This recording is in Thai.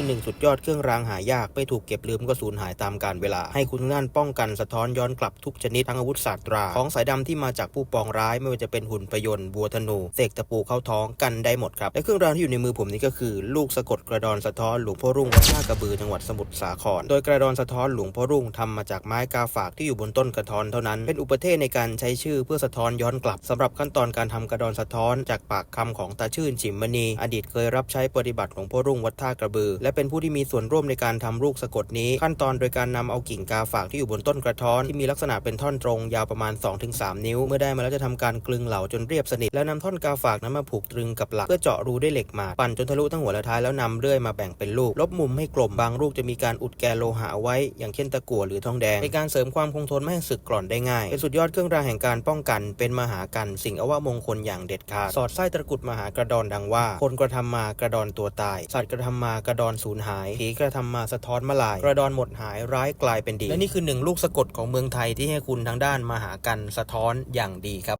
คือหนึ่งสุดยอดเครื่องรางหายากไม่ถูกเก็บลืมก็สูญหายตามกาลเวลา ให้คุณนั่นป้องกันสะท้อนย้อนกลับทุกชนิดทั้งอาวุธศาสตรา ของสายดำที่มาจากผู้ปองร้ายไม่ว่าจะเป็นหุ่นพยนต์บัวธนูเสกตะปูเข้าท้องกันได้หมดครับและเครื่องรางที่อยู่ในมือผมนี้ก็คือ ลูกสะกดกระดอนสะท้อนหลวงพ่อรุ่งวัดท่ากระบือจังหวัดสมุทรสาคร โดยกระดอนสะท้อนหลวงพ่อรุ่งทำมาจากไม้กาฝากที่อยู่บนต้นกระท้อนเท่านั้นเป็นอุปเทศในการใช้ชื่อเพื่อสะท้อนย้อนกลับสำหรับขั้นตอนการทำกระดอนสะท้อนจากปากคำของตาชื่นฉิมมณี อดีตเคยรับใช้ปฏิบัติหลวงพ่อรุ่งวัดท่ากระบือและและเป็นผู้ที่มีส่วนร่วมในการทำลูกสะกดนี้ ขั้นตอนโดยการนำเอากิ่งกาฝากที่อยู่บนต้นกระท้อนที่มีลักษณะเป็นท่อนตรงยาวประมาณ 2-3 นิ้ว เมื่อได้มาแล้วจะทำการกลึงเหลาจนเรียบสนิท แล้วนำท่อนกาฝากนั้นมาผูกตรึงกับหลักเพื่อเจาะรูด้วยเหล็กหมาดปั่นจนทะลุทั้งหัวและท้ายแล้วนำเลื่อยมาแบ่งเป็นลูกลบมุมให้กลมบางลูกจะมีการอุดแกนโลหะเอาไว้ อย่างเช่นตะกั่วหรือทองแดงในการเสริมความคงทนไม่ให้สึกกร่อนได้ง่ายเป็นสุดยอดเครื่องรางแห่งการป้องกันเป็นมหากันสิ่งอวมงคลอย่างเด็ดขาดสอดไส้ตะกุดมหากระดอนดังว่า คนกระทำมากระดอนตัวตาย สัตว์กระทำมากระดอนสูญหายผีกระทำมาสะท้อนมาลาย กระดอนหมดหายร้ายกลายเป็นดี และนี่คือหนึ่งลูกสะกดของเมืองไทยที่ให้คุณทางด้านมหากันสะท้อนอย่างดีครับ